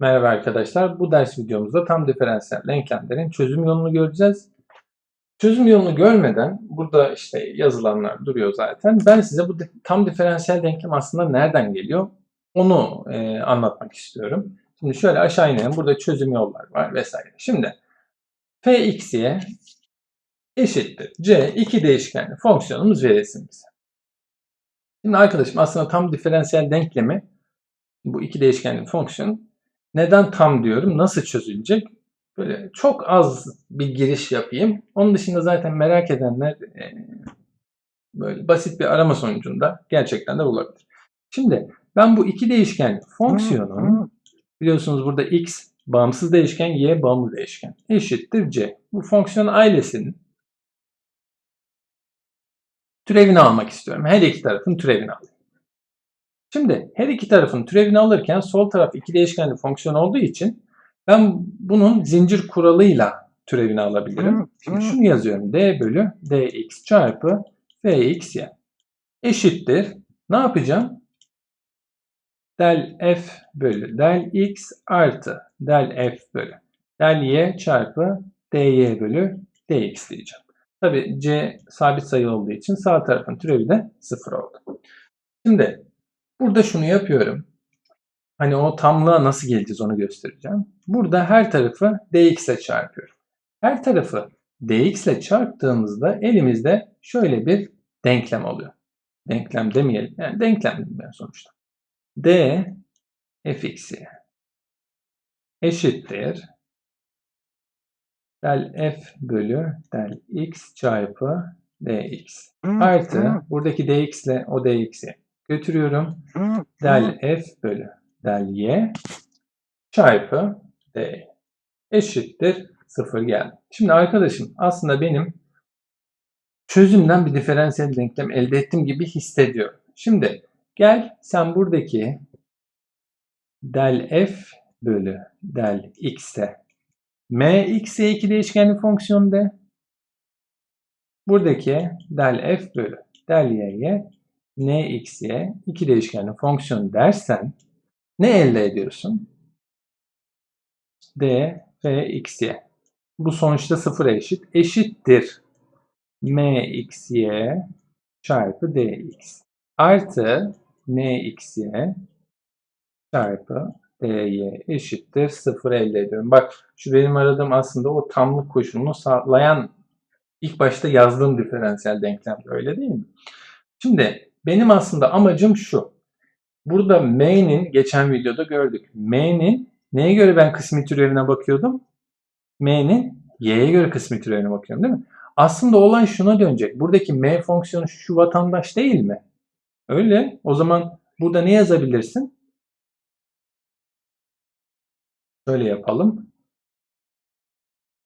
Merhaba arkadaşlar. Bu ders videomuzda tam diferansiyel denklemlerin çözüm yolunu göreceğiz. Çözüm yolunu görmeden burada işte yazılanlar duruyor zaten. Ben size bu tam diferansiyel denklem aslında nereden geliyor onu e, anlatmak istiyorum. Şimdi şöyle aşağı inelim. Burada çözüm yollar var vesaire. Şimdi fx'ye eşittir c iki değişkenli fonksiyonumuz verilsin bize. Şimdi arkadaşım aslında tam diferansiyel denklemi bu iki değişkenli fonksiyon neden tam diyorum? Nasıl çözülecek? Böyle çok az bir giriş yapayım. Onun dışında zaten merak edenler e, böyle basit bir arama sonucunda gerçekten de bulabilir. Şimdi ben bu iki değişken fonksiyonun biliyorsunuz burada x bağımsız değişken, y bağımlı değişken eşittir c. Bu fonksiyon ailesinin türevini almak istiyorum. Her iki tarafın türevini alayım. Şimdi her iki tarafın türevini alırken sol taraf iki değişkenli fonksiyon olduğu için ben bunun zincir kuralıyla türevini alabilirim. Şimdi şunu yazıyorum. d bölü dx çarpı fxy eşittir. Ne yapacağım? Del f bölü del x artı del f bölü del y çarpı dy bölü dx diyeceğim. Tabi c sabit sayı olduğu için sağ tarafın türevi de 0 oldu. Şimdi Burada şunu yapıyorum. Hani o tamlığa nasıl geleceğiz onu göstereceğim. Burada her tarafı dx ile çarpıyorum. Her tarafı dx ile çarptığımızda elimizde şöyle bir denklem oluyor. Denklem demeyelim. Yani denklem demeyelim sonuçta. d fx'i eşittir del f bölü del x çarpı dx artı buradaki dx ile o dx'i götürüyorum. Del f bölü del y çarpı d eşittir 0 geldi. Şimdi arkadaşım aslında benim çözümden bir diferansiyel denklem elde ettim gibi hissediyorum. Şimdi gel sen buradaki del f bölü del x'te m x'e 2 değişkenli fonksiyon de buradaki del f bölü del y'ye n x y iki değişkenli fonksiyon dersen ne elde ediyorsun? d f x y. Bu sonuçta sıfıra eşit. Eşittir m x y çarpı dx artı n x y çarpı dy eşittir sıfır elde ediyorum. Bak şu benim aradığım aslında o tamlık koşulunu sağlayan ilk başta yazdığım diferansiyel denklem öyle değil mi? Şimdi benim aslında amacım şu. Burada m'nin geçen videoda gördük. M'nin neye göre ben kısmi türevine bakıyordum? M'nin y'ye göre kısmi türevine bakıyorum değil mi? Aslında olay şuna dönecek. Buradaki m fonksiyonu şu vatandaş değil mi? Öyle. O zaman burada ne yazabilirsin? Şöyle yapalım.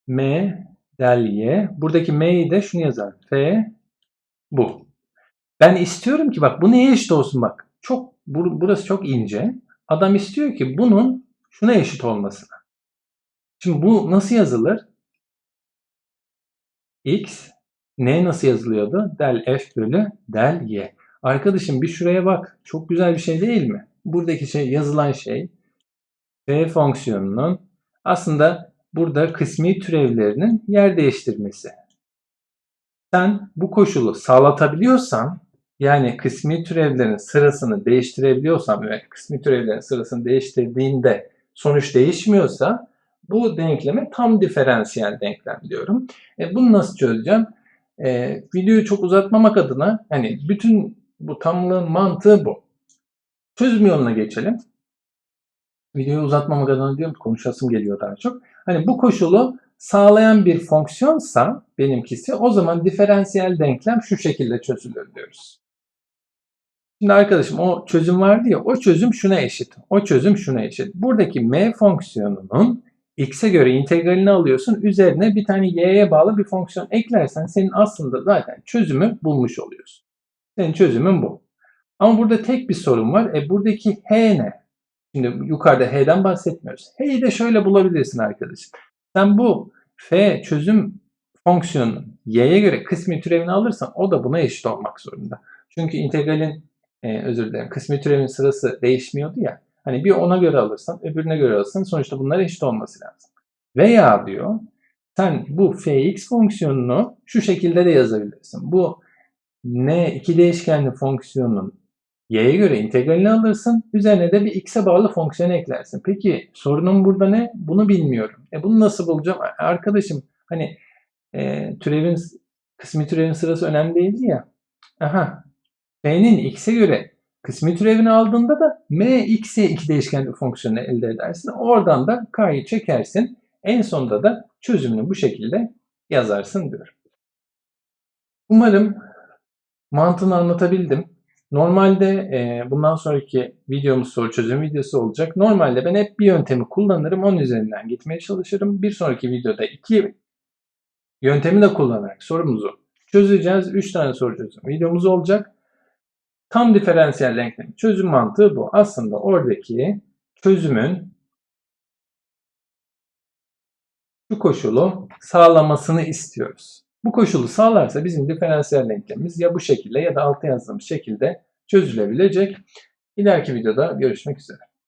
M del y. Buradaki m'yi de şunu yazar. F bu. Ben istiyorum ki bak bu neye eşit olsun bak. Çok burası çok ince. Adam istiyor ki bunun şuna eşit olmasına. Şimdi bu nasıl yazılır? X ne nasıl yazılıyordu? Del f bölü del y. Arkadaşım bir şuraya bak. Çok güzel bir şey değil mi? Buradaki şey yazılan şey f fonksiyonunun aslında burada kısmi türevlerinin yer değiştirmesi. Sen bu koşulu sağlatabiliyorsan yani kısmi türevlerin sırasını değiştirebiliyorsam ve kısmi türevlerin sırasını değiştirdiğinde sonuç değişmiyorsa bu denkleme tam diferansiyel denklem diyorum. E, bunu nasıl çözeceğim? E, videoyu çok uzatmamak adına hani bütün bu tamlığın mantığı bu. Çözüm yoluna geçelim. Videoyu uzatmamak adına diyorum konuşasım geliyor daha çok. Hani bu koşulu sağlayan bir fonksiyonsa benimkisi o zaman diferansiyel denklem şu şekilde çözülür diyoruz. Şimdi arkadaşım o çözüm vardı ya o çözüm şuna eşit. O çözüm şuna eşit. Buradaki m fonksiyonunun x'e göre integralini alıyorsun. Üzerine bir tane y'ye bağlı bir fonksiyon eklersen senin aslında zaten çözümü bulmuş oluyorsun. Senin çözümün bu. Ama burada tek bir sorun var. E buradaki h ne? Şimdi yukarıda h'den bahsetmiyoruz. H'yi de şöyle bulabilirsin arkadaşım. Sen bu f çözüm fonksiyonunun y'ye göre kısmi türevini alırsan o da buna eşit olmak zorunda. Çünkü integralin e, özür dilerim kısmi türevin sırası değişmiyordu ya. Hani bir ona göre alırsan öbürüne göre alırsan sonuçta bunlar eşit olması lazım. Veya diyor sen bu fx fonksiyonunu şu şekilde de yazabilirsin. Bu n iki değişkenli fonksiyonun y'ye göre integralini alırsın. Üzerine de bir x'e bağlı fonksiyon eklersin. Peki sorunum burada ne? Bunu bilmiyorum. E bunu nasıl bulacağım? Arkadaşım hani e, türevin kısmi türevin sırası önemli değildi ya. Aha. F'nin x'e göre kısmi türevini aldığında da m x'e iki değişkenli fonksiyonu elde edersin. Oradan da k'yı çekersin. En sonunda da çözümünü bu şekilde yazarsın diyorum. Umarım mantığını anlatabildim. Normalde e, bundan sonraki videomuz soru çözüm videosu olacak. Normalde ben hep bir yöntemi kullanırım. Onun üzerinden gitmeye çalışırım. Bir sonraki videoda iki yöntemi de kullanarak sorumuzu çözeceğiz. 3 tane soru çözüm videomuz olacak. Tam diferansiyel denklemin çözüm mantığı bu. Aslında oradaki çözümün şu koşulu sağlamasını istiyoruz. Bu koşulu sağlarsa bizim diferansiyel denklemimiz ya bu şekilde ya da altta yazdığımız şekilde çözülebilecek. İleriki videoda görüşmek üzere.